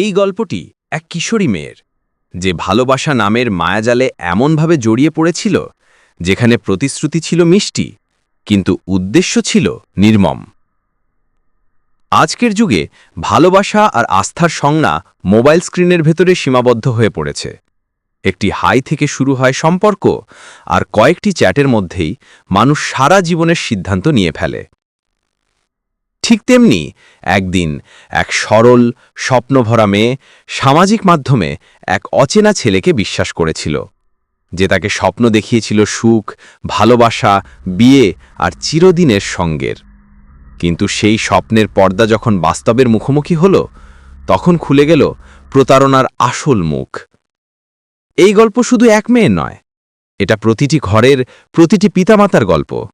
এই গল্পটি এক কিশোরী মেয়ের, যে ভালোবাসা নামের মায়াজালে এমনভাবে জড়িয়ে পড়েছিল, যেখানে প্রতিশ্রুতি ছিল মিষ্টি, কিন্তু উদ্দেশ্য ছিল নির্মম। আজকের যুগে ভালোবাসা আর আস্থার সংজ্ঞা মোবাইল স্ক্রিনের ভেতরে সীমাবদ্ধ হয়ে পড়েছে। একটি হাই থেকে শুরু হয় সম্পর্ক, আর কয়েকটি চ্যাটের মধ্যেই মানুষ সারা জীবনের সিদ্ধান্ত নিয়ে ফেলে। ঠিক তেমনি একদিন এক সরল, স্বপ্নভরা মেয়ে সামাজিক মাধ্যমে এক অচেনা ছেলেকে বিশ্বাস করেছিল। যে তাকে স্বপ্ন দেখিয়েছিল সুখ, ভালোবাসা, বিয়ে আর চিরদিনের সঙ্গের। কিন্তু সেই স্বপ্নের পর্দা যখন বাস্তবের মুখোমুখি হল, তখন খুলে গেল প্রতারণার আসল মুখ। এই গল্প শুধু এক মেয়ের নয়, এটা প্রতিটি ঘরের, প্রতিটি পিতামাতার গল্প।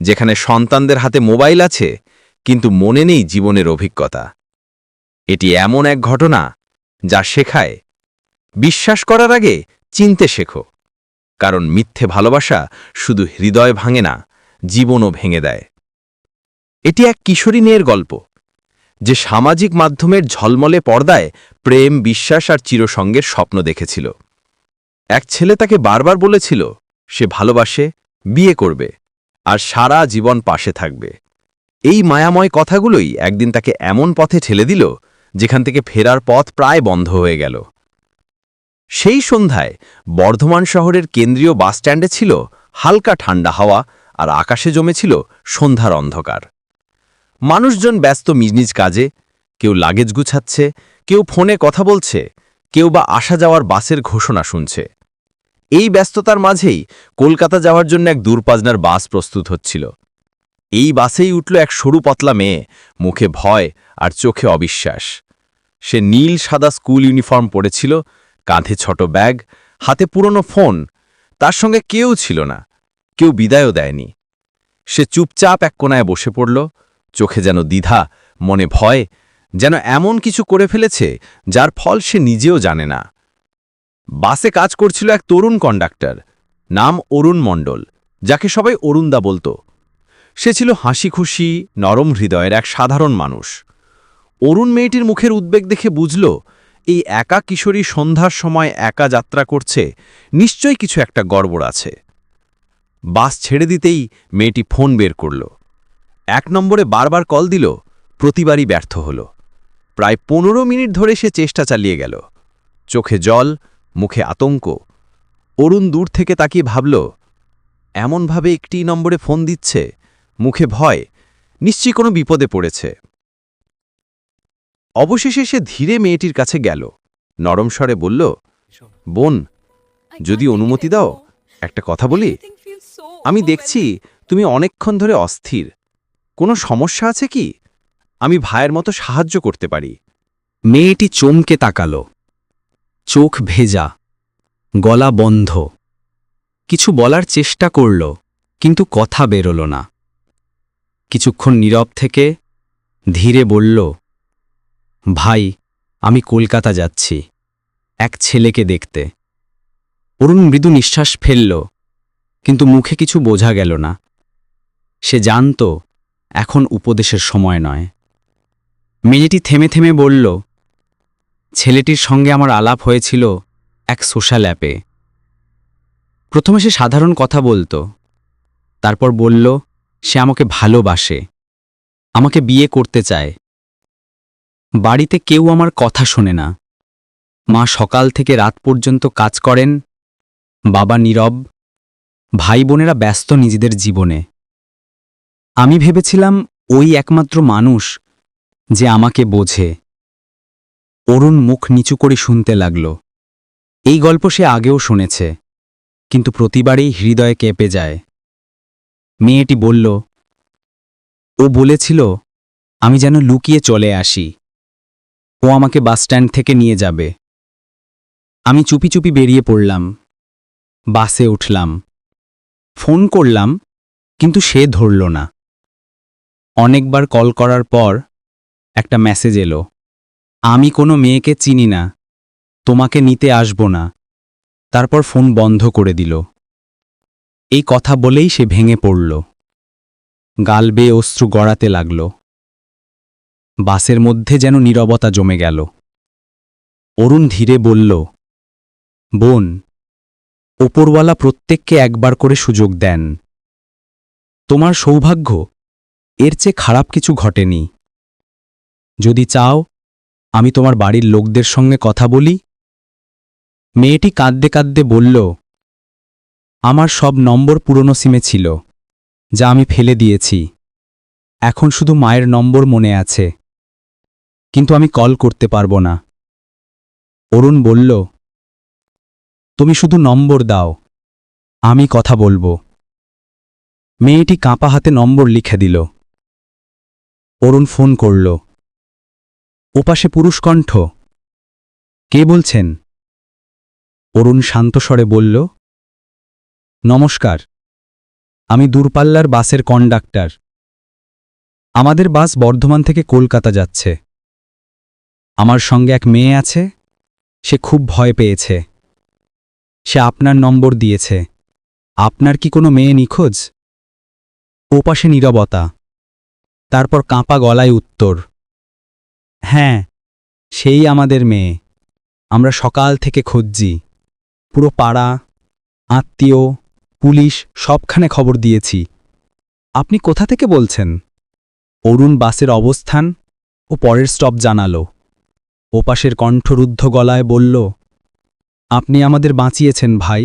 যেখানে সন্তানদের হাতে মোবাইল আছে কিন্তু মনে নেই জীবনের অভিজ্ঞতা। এটি এমন এক ঘটনা যা শেখায়। বিশ্বাস করার আগে চিনতে শেখো। কারণ মিথ্যে ভালোবাসা শুধু হৃদয় ভাঙে না, জীবনও ভেঙে দেয়। এটি এক কিশোরী মেয়ের গল্প, যে সামাজিক মাধ্যমের ঝলমলে পর্দায় প্রেম, বিশ্বাস আর চিরসঙ্গের স্বপ্ন দেখেছিল। এক ছেলে তাকে বারবার বলেছিল, সে ভালোবাসে, বিয়ে করবে, আর সারা জীবন পাশে থাকবে। এই মায়াময় কথাগুলোই একদিন তাকে এমন পথে ঠেলে দিল, যেখান থেকে ফেরার পথ প্রায় বন্ধ হয়ে গেল। সেই সন্ধ্যায় বর্ধমান শহরের কেন্দ্রীয় বাসস্ট্যান্ডে ছিল হালকা ঠান্ডা হাওয়া আর আকাশে জমেছিল সন্ধ্যার অন্ধকার। মানুষজন ব্যস্ত নিজ কাজে, কেউ লাগেজ গুছাচ্ছে, কেউ ফোনে কথা বলছে, কেউ বা আসা যাওয়ার বাসের ঘোষণা শুনছে। এই ব্যস্ততার মাঝেই কলকাতা যাওয়ার জন্য এক দূরপাজনার বাস প্রস্তুত হচ্ছিল। এই বাসেই উঠল এক সরু পতলা মেয়ে, মুখে ভয় আর চোখে অবিশ্বাস। সে নীল সাদা স্কুল ইউনিফর্ম পরেছিল, কাঁধে ছোট ব্যাগ, হাতে পুরনো ফোন, তার সঙ্গে কেউ ছিল না, কেউ বিদায়ও দেয়নি। সে চুপচাপ এক কোনায় বসে পড়ল, চোখে যেন দ্বিধা, মনে ভয়, যেন এমন কিছু করে ফেলেছে যার ফল সে নিজেও জানে না। বাসে কাজ করছিল এক তরুণ কন্ডাক্টর, নাম অরুণ মণ্ডল, যাকে সবাই অরুণদা বলতো। সে ছিল হাসি খুশি নরম হৃদয়ের এক সাধারণ মানুষ। অরুণ মেয়েটির মুখের উদ্বেগ দেখে বুঝল, এই একা কিশোরী সন্ধ্যার সময় একা যাত্রা করছে, নিশ্চয়ই কিছু একটা গড়বড় আছে। বাস ছেড়ে দিতেই মেয়েটি ফোন বের করল। এক নম্বরে বারবার কল দিল, প্রতিবারই ব্যর্থ হল। প্রায় পনেরো মিনিট ধরে সে চেষ্টা চালিয়ে গেল। চোখে জল, মুখে আতঙ্ক। অরুণ দূর থেকে তাকিয়ে ভাবল, এমনভাবে একটি নম্বরে ফোন দিচ্ছে? মুখে ভয় নিশ্চয়ই কোনো বিপদে পড়েছে। অবশেষে সে ধীরে মেয়েটির কাছে গেল। নরম স্বরে বলল, বোন, যদি অনুমতি দাও, একটা কথা বলি। আমি দেখছি তুমি অনেকক্ষণ ধরে অস্থির। কোনো সমস্যা আছে কি? আমি ভাইয়ের মতো সাহায্য করতে পারি মেয়েটি চমকে তাকাল। চোখ ভেজা, গলা বন্ধ। কিছু বলার চেষ্টা করল, কিন্তু কথা বেরোল না। কিছুক্ষণ নীরব থেকে ধীরে বলল, ভাই, আমি কলকাতা যাচ্ছি, এক ছেলেকে দেখতে। অরুণ মৃদু নিঃশ্বাস ফেলল, কিন্তু মুখে কিছু বোঝা গেল না। সে জানত, এখন উপদেশের সময় নয়। মেয়েটি থেমে থেমে বলল, ছেলেটির সঙ্গে আমার আলাপ হয়েছিল এক সোশ্যাল অ্যাপে। প্রথমে সে সাধারণ কথা বলতো, তারপর বলল সে আমাকে ভালোবাসে, আমাকে বিয়ে করতে চায়। বাড়িতে কেউ আমার কথা শোনে না। মা সকাল থেকে রাত পর্যন্ত কাজ করেন, বাবা নীরব, ভাই বোনেরা ব্যস্ত নিজেদের জীবনে। আমি ভেবেছিলাম ওই একমাত্র মানুষ যে আমাকে বোঝে। অরুণ মুখ নিচু করে শুনতে লাগল। এই গল্প সে আগেও শুনেছে, কিন্তু প্রতিবারেই হৃদয়ে কেঁপে যায়। মেয়েটি বলল, ও বলেছিল, আমি যেন লুকিয়ে চলে আসি। ও আমাকে বাসস্ট্যান্ড থেকে নিয়ে যাবে। আমি চুপি চুপি বেরিয়ে পড়লাম। বাসে উঠলাম। ফোন করলাম, কিন্তু সে ধরল না। অনেকবার কল করার পর একটা মেসেজ এলো, আমি কোনো মেয়েকে চিনি না, তোমাকে নিতে আসব না। তারপর ফোন বন্ধ করে দিল। এই কথা বলেই সে ভেঙে পড়ল। গাল বেয়ে অশ্রু গড়াতে লাগল। বাসের মধ্যে যেন নীরবতা জমে গেল। অরুণ ধীরে বলল, বোন, ওপরওয়ালা প্রত্যেককে একবার করে সুযোগ দেন। তোমার সৌভাগ্য, এর চেয়ে খারাপ কিছু ঘটেনি। যদি চাও, আমি তোমার বাড়ির লোকদের সঙ্গে কথা বলি? মেয়েটি কাঁদতে কাঁদতে বলল আমার সব নম্বর পুরনো সিমে ছিল, যা আমি ফেলে দিয়েছি। এখন শুধু মায়ের নম্বর মনে আছে। কিন্তু আমি কল করতে পারব না। অরুণ বলল, তুমি শুধু নম্বর দাও, আমি কথা বলব। মেয়েটি কাঁপা হাতে নম্বর লিখে দিল। অরুণ ফোন করল, ওপাশে পুরুষকণ্ঠ কে বলছেন? অরুণ শান্তস্বরে বলল নমস্কার। আমি দূরপাল্লার বাসের কন্ডাক্টর। আমাদের বাস বর্ধমান থেকে কলকাতা যাচ্ছে। আমার সঙ্গে এক মেয়ে আছে, সে খুব ভয় পেয়েছে। সে আপনার নম্বর দিয়েছে। আপনার কি কোনো মেয়ে নিখোঁজ? ওপাশে নীরবতা। তারপর কাঁপা গলায় উত্তর হ্যাঁ সেই আমাদের মেয়ে। আমরা সকাল থেকে খুঁজছি। পুরো পাড়া, আত্মীয় পুলিশ সবখানে খবর দিয়েছি। আপনি কোথা থেকে বলছেন? অরুণ বাসের অবস্থান ও পরের স্টপ জানালো। ওপাশের কণ্ঠরুদ্ধ গলায় বলল, আপনি আমাদের বাঁচিয়েছেন ভাই।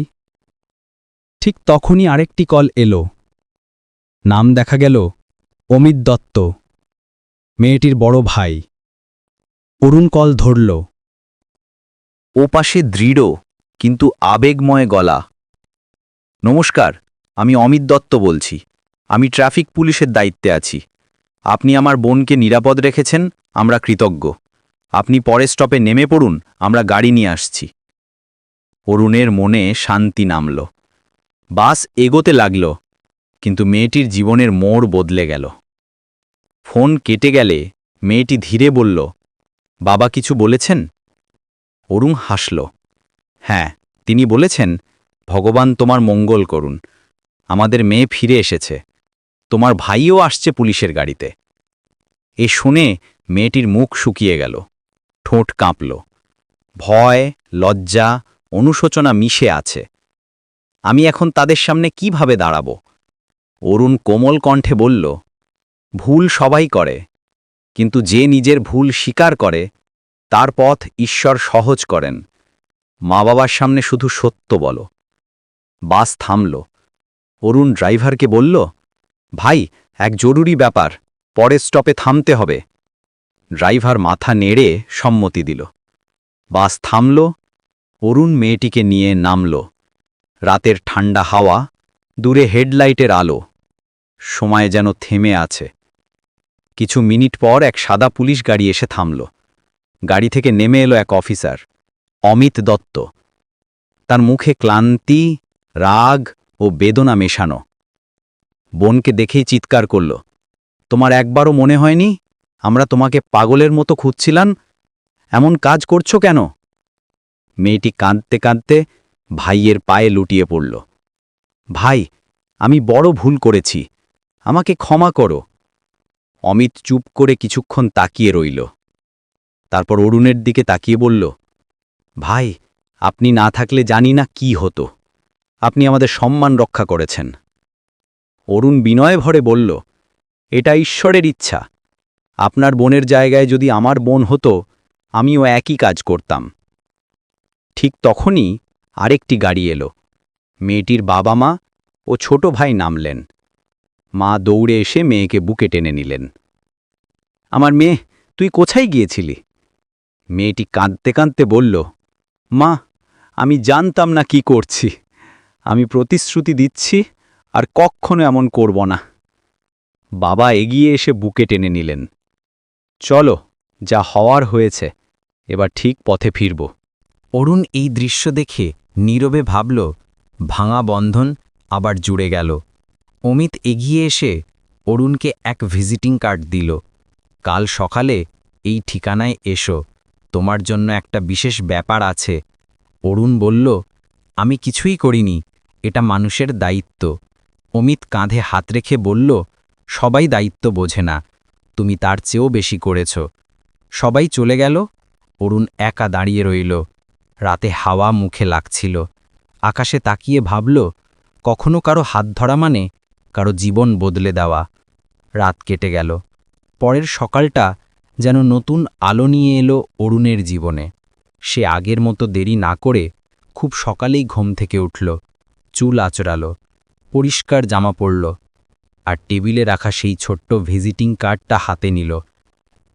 ঠিক তখনই আরেকটি কল এলো। নাম দেখা গেল, অমিত দত্ত, মেয়েটির বড় ভাই। অরুণ কল ধরল, ওপাশে দৃঢ়, কিন্তু আবেগময় গলা। নমস্কার, আমি অমিত দত্ত বলছি। আমি ট্রাফিক পুলিশের দায়িত্বে আছি। আপনি আমার বোনকে নিরাপদ রেখেছেন, আমরা কৃতজ্ঞ। আপনি পরের স্টপে নেমে পড়ুন, আমরা গাড়ি নিয়ে আসছি। অরুণের মনে শান্তি নামল। বাস এগোতে লাগল, কিন্তু মেয়েটির জীবনের মোড় বদলে গেল। ফোন কেটে গেলে, মেয়েটি ধীরে বলল, বাবা কিছু বলেছেন? অরুণ হাসল হ্যাঁ তিনি বলেছেন ভগবান তোমার মঙ্গল করুন। আমাদের মেয়ে ফিরে এসেছে। তোমার ভাইও আসছে পুলিশের গাড়িতে। এ শুনে মেয়েটির মুখ শুকিয়ে গেল। ঠোঁট কাঁপল। ভয়, লজ্জা, অনুশোচনা মিশে আছে। আমি এখন তাদের সামনে কীভাবে দাঁড়াব? অরুণ কোমল কণ্ঠে বলল, ভুল সবাই করে, কিন্তু যে নিজের ভুল স্বীকার করে, তার পথ ঈশ্বর সহজ করেন। মা বাবার সামনে শুধু সত্য বলো। বাস থামল। অরুণ ড্রাইভারকে বলল, ভাই, এক জরুরি ব্যাপার, পরের স্টপে থামতে হবে। ড্রাইভার মাথা নেড়ে সম্মতি দিল। বাস থামল, অরুণ মেয়েটিকে নিয়ে নামল। রাতের ঠান্ডা হাওয়া, দূরে হেডলাইটের আলো। সময় যেন থেমে আছে। কিছু মিনিট পর এক সাদা পুলিশ গাড়ি এসে থামল। গাড়ি থেকে নেমে এলো এক অফিসার, অমিত দত্ত। তার মুখে ক্লান্তি রাগ ও বেদনা মেশানো। বোনকে দেখেই চিৎকার করল, তোমার একবারও মনে হয়নি আমরা তোমাকে পাগলের মতো খুঁজছিলাম? এমন কাজ করছ কেন? মেয়েটি কাঁদতে কাঁদতে ভাইয়ের পায়ে লুটিয়ে পড়ল, ভাই, আমি বড় ভুল করেছি, আমাকে ক্ষমা করো। অমিত চুপ করে কিছুক্ষণ তাকিয়ে রইল, তারপর অরুণের দিকে তাকিয়ে বলল, ভাই, আপনি না থাকলে জানি না কি হতো। আপনি আমাদের সম্মান রক্ষা করেছেন। অরুণ বিনয় ভরে বলল, এটা ঈশ্বরের ইচ্ছা। আপনার বোনের জায়গায় যদি আমার বোন হতো, আমিও একই কাজ করতাম। ঠিক তখনই আরেকটি গাড়ি এলো। মেয়েটির বাবা মা ও ছোট ভাই নামলেন। মা দৌড়ে এসে মেয়েকে বুকে টেনে নিলেন। আমার মেয়ে, তুই কোথায় গিয়েছিলি? মেয়েটি কাঁদতে কাঁদতে বলল, মা, আমি জানতাম না কি করছি। আমি প্রতিশ্রুতি দিচ্ছি আর কক্ষণও এমন করব না। বাবা এগিয়ে এসে বুকে টেনে নিলেন। চলো, যা হওয়ার হয়েছে, এবার ঠিক পথে ফিরব। অরুণ এই দৃশ্য দেখে নীরবে ভাবল, ভাঙা বন্ধন আবার জুড়ে গেল। অমিত এগিয়ে এসে অরুণকে এক ভিজিটিং কার্ড দিল। কাল সকালে এই ঠিকানায় এসো, তোমার জন্য একটা বিশেষ ব্যাপার আছে। অরুণ বলল, আমি কিছুই করিনি এটা মানুষের দায়িত্ব। অমিত কাঁধে হাত রেখে বলল, সবাই দায়িত্ব বোঝে না, তুমি তার চেয়েও বেশি করেছ। সবাই চলে গেল, অরুণ একা দাঁড়িয়ে রইল। রাতে হাওয়া মুখে লাগছিল। আকাশে তাকিয়ে ভাবল, কখনো কারও হাত ধরা মানে কারও জীবন বদলে দেওয়া? রাত কেটে গেল। পরের সকালটা যেন নতুন আলো নিয়ে এলো অরুণের জীবনে। সে আগের মতো দেরি না করে খুব সকালেই ঘুম থেকে উঠল। চুল আচড়াল, পরিষ্কার জামা পরল আর টেবিলে রাখা সেই ছোট্ট ভিজিটিং কার্ডটা হাতে নিল,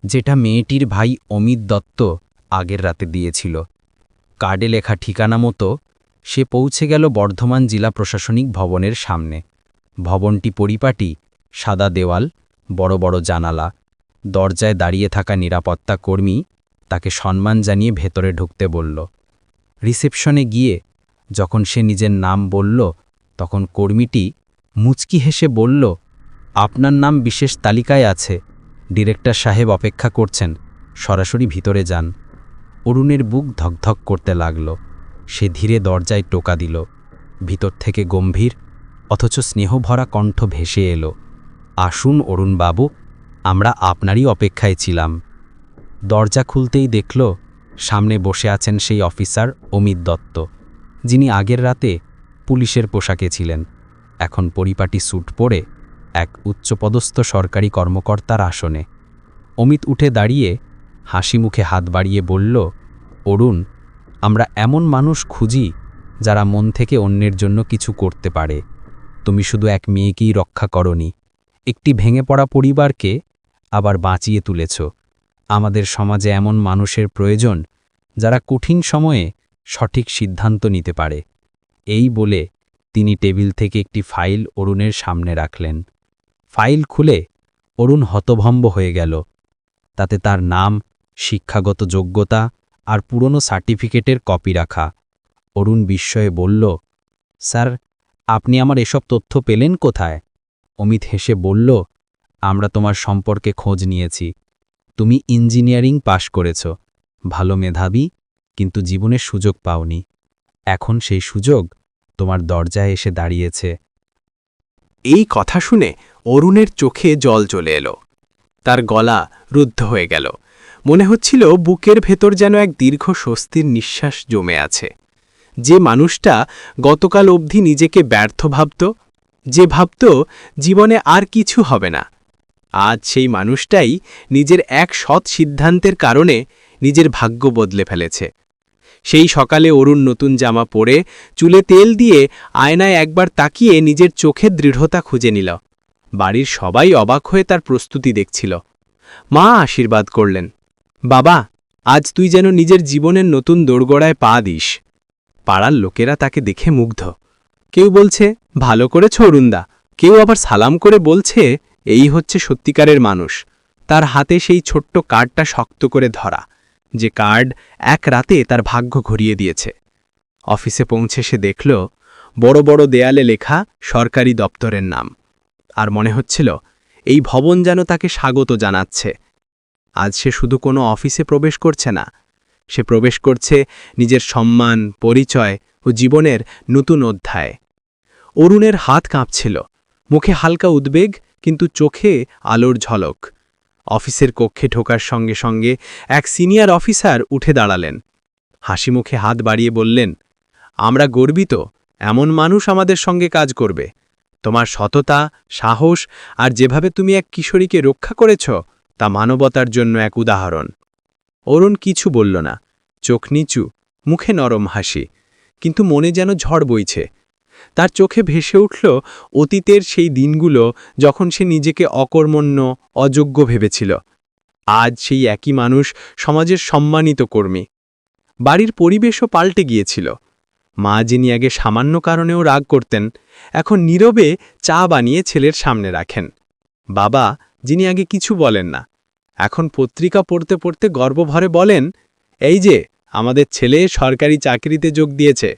যেটা মেয়েটির ভাই অমিত দত্ত আগের রাতে দিয়েছিল। কার্ডে লেখা ঠিকানা মতো সে পৌঁছে গেল বর্ধমান জেলা প্রশাসনিক ভবনের সামনে। ভবনটি পরিপাটি, সাদা দেওয়াল, বড় বড় জানালা, দরজায় দাঁড়িয়ে থাকা নিরাপত্তা কর্মী তাকে সম্মান জানিয়ে ভেতরে ঢুকতে বলল। রিসেপশনে গিয়ে যখন সে নিজের নাম বলল, তখন কর্মীটি মুচকি হেসে বলল, আপনার নাম বিশেষ তালিকায় আছে। ডিরেক্টর সাহেব অপেক্ষা করছেন। সরাসরি ভিতরে যান। অরুণের বুক ধকধক করতে লাগল। সে ধীরে দরজায় টোকা দিল। ভিতর থেকে গম্ভীর, অথচ স্নেহভরা কণ্ঠ ভেসে এলো, আসুন অরুণবাবু, আমরা আপনারই অপেক্ষায় ছিলাম। দরজা খুলতেই দেখল, সামনে বসে আছেন সেই অফিসার অমিত দত্ত। যিনি আগের রাতে পুলিশের পোশাকে ছিলেন। এখন পরিপাটি স্যুট পরে এক উচ্চপদস্থ সরকারি কর্মকর্তার আসনে। অমিত উঠে দাঁড়িয়ে হাসি মুখে হাত বাড়িয়ে বলল, অরুণ, আমরা এমন মানুষ খুঁজি যারা মন থেকে অন্যের জন্য কিছু করতে পারে। তুমি শুধু এক মেয়েকেই রক্ষা করনি। একটি ভেঙে পড়া পরিবারকে আবার বাঁচিয়ে তুলেছ। আমাদের সমাজে এমন মানুষের প্রয়োজন যারা কঠিন সময়ে সঠিক সিদ্ধান্ত নিতে পারে। এই বলে তিনি টেবিল থেকে একটি ফাইল অরুণের সামনে রাখলেন। ফাইল খুলে অরুণ হতভম্ব হয়ে গেল। তাতে তার নাম, শিক্ষাগত যোগ্যতা আর পুরনো সার্টিফিকেটের কপি রাখা। অরুণ বিস্ময়ে বলল, স্যার, আপনি আমার এসব তথ্য পেলেন কোথায়? অমিত হেসে বলল, আমরা তোমার সম্পর্কে খোঁজ নিয়েছি। তুমি ইঞ্জিনিয়ারিং পাশ করেছ। ভালো মেধাবী কিন্তু জীবনের সুযোগ পাওনি। এখন সেই সুযোগ তোমার দরজায় এসে দাঁড়িয়েছে। এই কথা শুনে অরুণের চোখে জল চলে এলো। তার গলা রুদ্ধ হয়ে গেল। মনে হচ্ছিল বুকের ভেতর যেন এক দীর্ঘ স্বস্তির নিঃশ্বাস জমে আছে। যে মানুষটা গতকাল অবধি নিজেকে ব্যর্থ ভাবত, যে ভাবত জীবনে আর কিছু হবে না। আজ সেই মানুষটাই নিজের এক সৎ সিদ্ধান্তের কারণে নিজের ভাগ্য বদলে ফেলেছে। সেই সকালে অরুণ নতুন জামা পরে চুলে তেল দিয়ে আয়নায় একবার তাকিয়ে নিজের চোখের দৃঢ়তা খুঁজে নিল। বাড়ির সবাই অবাক হয়ে তার প্রস্তুতি দেখছিল। মা আশীর্বাদ করলেন। বাবা, আজ তুই যেন নিজের জীবনের নতুন দোরগোড়ায় পা দিস। পাড়ার লোকেরা তাকে দেখে মুগ্ধ। কেউ বলছে, ভালো করে অরুণদা। কেউ আবার সালাম করে বলছে, এই হচ্ছে সত্যিকারের মানুষ। তার হাতে সেই ছোট্ট কার্ডটা শক্ত করে ধরা। যে কার্ড এক রাতে তার ভাগ্য ঘুরিয়ে দিয়েছে। অফিসে পৌঁছে সে দেখল, বড় বড় দেয়ালে লেখা সরকারি দপ্তরের নাম। আর মনে হচ্ছিল, এই ভবন যেন তাকে স্বাগত জানাচ্ছে। আজ সে শুধু কোনো অফিসে প্রবেশ করছে না, সে প্রবেশ করছে নিজের সম্মান, পরিচয় ও জীবনের নতুন অধ্যায়। অরুণের হাত কাঁপছিল, মুখে হালকা উদ্বেগ, কিন্তু চোখে আলোর ঝলক। অফিসের কক্ষে ঢোকার সঙ্গে সঙ্গে এক সিনিয়র অফিসার উঠে দাঁড়ালেন। হাসি মুখে হাত বাড়িয়ে বললেন, আমরা গর্বিত, এমন মানুষ আমাদের সঙ্গে কাজ করবে। তোমার সততা, সাহস আর যেভাবে তুমি এক কিশোরীকে রক্ষা করেছ, তা মানবতার জন্য এক উদাহরণ। অরুণ কিছু বলল না, চোখ নিচু, মুখে নরম হাসি, কিন্তু মনে যেন ঝড় বইছে। তার চোখে ভেসে উঠল অতীতের সেই দিনগুলো যখন সে নিজেকে অকর্মণ্য, অযোগ্য ভেবেছিল। আজ সেই একই মানুষ সমাজের সম্মানিত কর্মী। বাড়ির পরিবেশও পাল্টে গিয়েছিল। মা যিনি আগে সামান্য কারণেও রাগ করতেন, এখন নীরবে চা বানিয়ে ছেলের সামনে রাখেন। বাবা, যিনি আগে কিছু বলেন না, এখন পত্রিকা পড়তে পড়তে গর্বভরে বলেন, এই যে, আমাদের ছেলে সরকারি চাকরিতে যোগ দিয়েছে।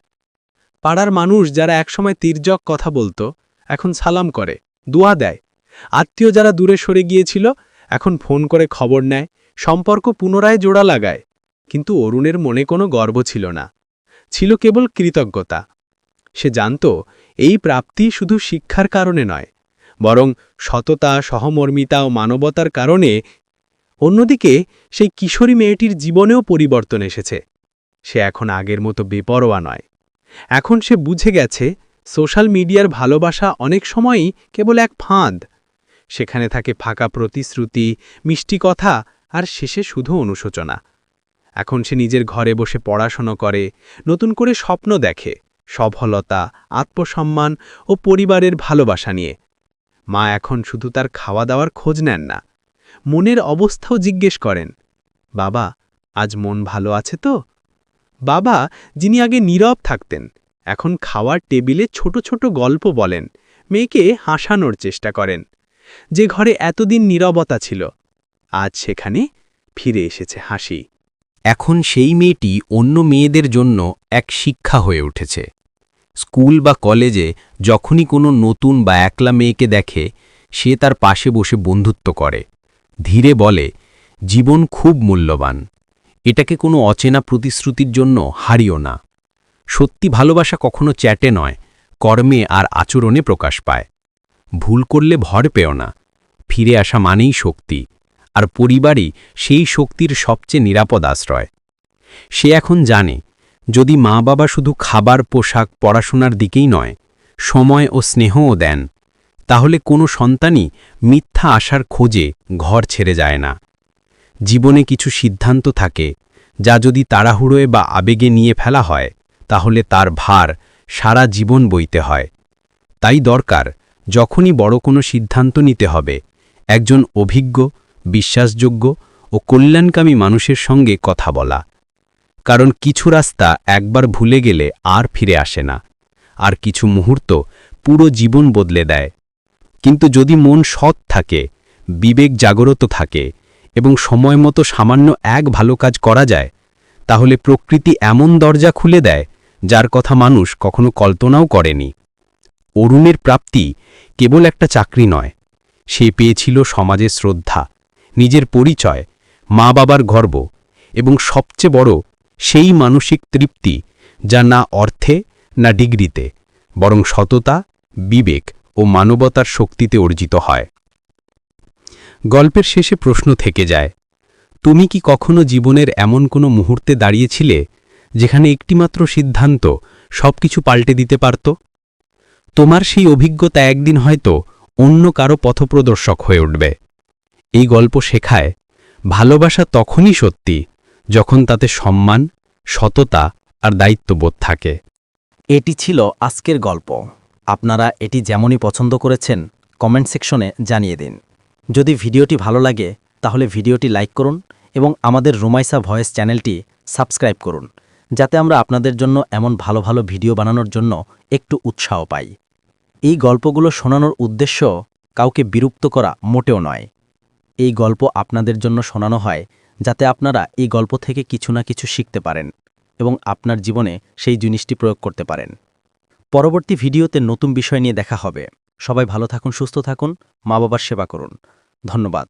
পাড়ার মানুষ যারা একসময় তির্যক কথা বলতো, এখন সালাম করে, দোয়া দেয়। আত্মীয় যারা দূরে সরে গিয়েছিল, এখন ফোন করে খবর নেয়, সম্পর্ক পুনরায় জোড়া লাগায়। কিন্তু অরুণের মনে কোনো গর্ব ছিল না। ছিল কেবল কৃতজ্ঞতা। সে জানত, এই প্রাপ্তি শুধু শিক্ষার কারণে নয়, বরং সততা, সহমর্মিতা ও মানবতার কারণে। অন্যদিকে, সেই কিশোরী মেয়েটির জীবনেও পরিবর্তন এসেছে। সে এখন আগের মতো বেপরোয়া নয়। এখন সে বুঝে গেছে সোশ্যাল মিডিয়ার ভালোবাসা অনেক সময়ই কেবল এক ফাঁদ। সেখানে থাকে ফাঁকা প্রতিশ্রুতি, মিষ্টি কথা আর শেষে শুধু অনুশোচনা। এখন সে নিজের ঘরে বসে পড়াশোনা করে, নতুন করে স্বপ্ন দেখে, সফলতা, আত্মসম্মান ও পরিবারের ভালোবাসা নিয়ে। মা এখন শুধু তার খাওয়া দাওয়ার খোঁজ নেন না, মনের অবস্থাও জিজ্ঞেস করেন, বাবা, আজ মন ভালো আছে তো? বাবা, যিনি আগে নীরব থাকতেন, এখন খাওয়ার টেবিলে ছোট ছোট গল্প বলেন, মেয়েকে হাসানোর চেষ্টা করেন। যে ঘরে এতদিন নীরবতা ছিল, আজ সেখানে ফিরে এসেছে হাসি। এখন সেই মেয়েটি অন্য মেয়েদের জন্য এক শিক্ষা হয়ে উঠেছে। স্কুল বা কলেজে যখনই কোনো নতুন বা একলা মেয়েকে দেখে, সে তার পাশে বসে বন্ধুত্ব করে। ধীরে বলে, জীবন খুব মূল্যবান। এটাকে কোনো অচেনা প্রতিশ্রুতির জন্য হারিও না। সত্যি ভালোবাসা কখনো চ্যাটে নয়, কর্মে আর আচরণে প্রকাশ পায়। ভুল করলে ভর পেও না, ফিরে আসা মানেই শক্তি, আর পরিবারই সেই শক্তির সবচেয়ে নিরাপদ আশ্রয়। সে এখন জানে, যদি মা বাবা শুধু খাবার, পোশাক, পড়াশোনার দিকেই নয়, সময় ও স্নেহও দেন, তাহলে কোনো সন্তানই মিথ্যা আশার খোঁজে ঘর ছেড়ে যায় না। জীবনে কিছু সিদ্ধান্ত থাকে, যা যদি তাড়াহুড়োয় বা আবেগে নিয়ে ফেলা হয়, তাহলে তার ভার সারা জীবন বইতে হয়। তাই দরকার যখনই বড় কোনো সিদ্ধান্ত নিতে হবে, একজন অভিজ্ঞ, বিশ্বাসযোগ্য ও কল্যাণকামী মানুষের সঙ্গে কথা বলা। কারণ কিছু রাস্তা একবার ভুলে গেলে আর ফিরে আসে না, আর কিছু মুহূর্ত পুরো জীবন বদলে দেয়। কিন্তু যদি মন সৎ থাকে, বিবেক জাগরত থাকে এবং সময় মতো সামান্য এক ভালো কাজ করা যায়, তাহলে প্রকৃতি এমন দরজা খুলে দেয়, যার কথা মানুষ কখনো কল্পনাও করেনি। অরুণের প্রাপ্তি কেবল একটা চাকরি নয়, সে পেয়েছিল সমাজের শ্রদ্ধা, নিজের পরিচয় মা বাবার গর্ব, এবং সবচেয়ে বড়, সেই মানসিক তৃপ্তি, যা না অর্থে, না ডিগ্রিতে, বরং সততা, বিবেক ও মানবতার শক্তিতে অর্জিত হয়। গল্পের শেষে প্রশ্ন থেকে যায়, তুমি কি কখনো জীবনের এমন কোনো মুহূর্তে দাঁড়িয়েছিলে যেখানে একটিমাত্র সিদ্ধান্ত সবকিছু পাল্টে দিতে পারত? তোমার সেই অভিজ্ঞতা একদিন হয়তো অন্য কারও পথপ্রদর্শক হয়ে উঠবে। এই গল্প শেখায়, ভালোবাসা তখনই সত্যি যখন তাতে সম্মান, সততা আর দায়িত্ববোধ থাকে। এটি ছিল আজকের গল্প। আপনারা এটি যেমনই পছন্দ করেছেন, কমেন্ট সেকশনে জানিয়ে দিন। যদি ভিডিওটি ভালো লাগে, তাহলে ভিডিওটি লাইক করুন এবং আমাদের রুমাইসা ভয়েস চ্যানেলটি সাবস্ক্রাইব করুন, যাতে আমরা আপনাদের জন্য এমন ভালো ভালো ভিডিও বানানোর জন্য একটু উৎসাহ পাই। এই গল্পগুলো শোনানোর উদ্দেশ্য কাউকে বিরক্ত করা মোটেও নয়। এই গল্প আপনাদের জন্য শোনানো হয় যাতে আপনারা এই গল্প থেকে কিছু না কিছু শিখতে পারেন এবং আপনার জীবনে সেই জিনিসটি প্রয়োগ করতে পারেন। পরবর্তী ভিডিওতে নতুন বিষয় নিয়ে দেখা হবে। সবাই ভালো থাকুন, সুস্থ থাকুন মা বাবার সেবা করুন। ধন্যবাদ।